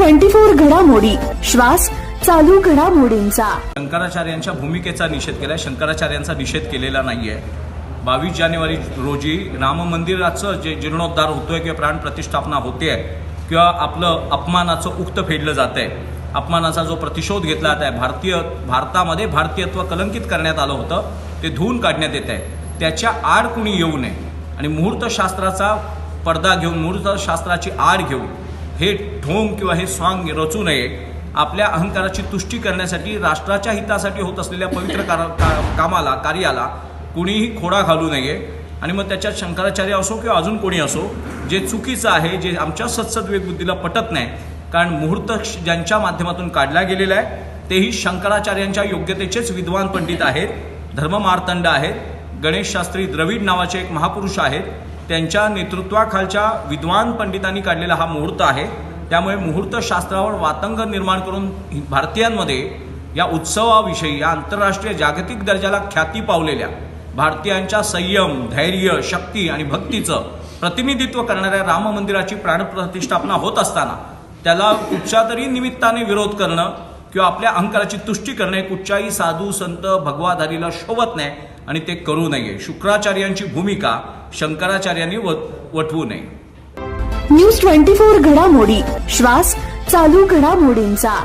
Twenty four घडामोडी. श्वास चालू घडामोडींचा. शंकराचार्यांच्या भूमिकेचा निषेध केलाय. शंकराचार्यांचा निषेध केलेला नाहीये. बावीस जानेवारी रोजी राम मंदिराचं जे जीर्णोद्धार होतोय किंवा प्राण प्रतिष्ठापना होते किंवा आपलं अपमानाचं उक्त फेडलं जात आहे अपमानाचा जो प्रतिशोध घेतला जात आहे भारतीय भारतामध्ये भारतीयत्व कलंकित करण्यात आलं होतं ते धुवून काढण्यात येत आहे त्याच्या आड कुणी येऊ नये आणि मुहूर्तशास्त्राचा पडदा घेऊन मुहूर्तशास्त्राची आड घेऊन हे ढोंग किंवा हे स्वांग रचू नये आपल्या अहंकाराची तुष्टी करण्यासाठी राष्ट्राच्या हितासाठी होत असलेल्या पवित्र कार का- कामाला कार्याला कुणीही खोडा घालू नये. आणि मग त्याच्यात शंकराचार्य असो किंवा अजून कोणी असो जे चुकीचं आहे जे आमच्या सत्सद्विवेक बुद्धीला पटत नाही कारण मुहूर्त श- ज्यांच्या माध्यमातून काढला गेलेला आहे तेही शंकराचार्यांच्या योग्यतेचेच विद्वान पंडित आहेत धर्ममार्तंड आहेत गणेश शास्त्री द्रविड नावाचे एक महापुरुष आहेत. त्यांच्या नेतृत्वाखालच्या विद्वान पंडितांनी काढलेला हा मुहूर्त आहे. त्यामुळे मुहूर्तशास्त्रावर वातंग निर्माण करून भारतीयांमध्ये या उत्सवाविषयी या आंतरराष्ट्रीय जागतिक दर्जाला ख्याती पावलेल्या भारतीयांच्या संयम धैर्य शक्ती आणि भक्तीचं प्रतिनिधित्व करणाऱ्या राम मंदिराची प्राणप्रतिष्ठापना होत असताना त्याला कुठच्या तरी निमित्ताने विरोध करणं किंवा आपल्या अहंकाराची तुष्टी करणे कुठच्याही साधू संत भगवाधारीला शोभत नाही आणि ते करू नये. शुक्राचार्यांची भूमिका शंकराचार्यांनी वट- वठवू नये. न्यूज ट्वेंटी फोर घडामोडी. श्वास चालू घडामोडींचा.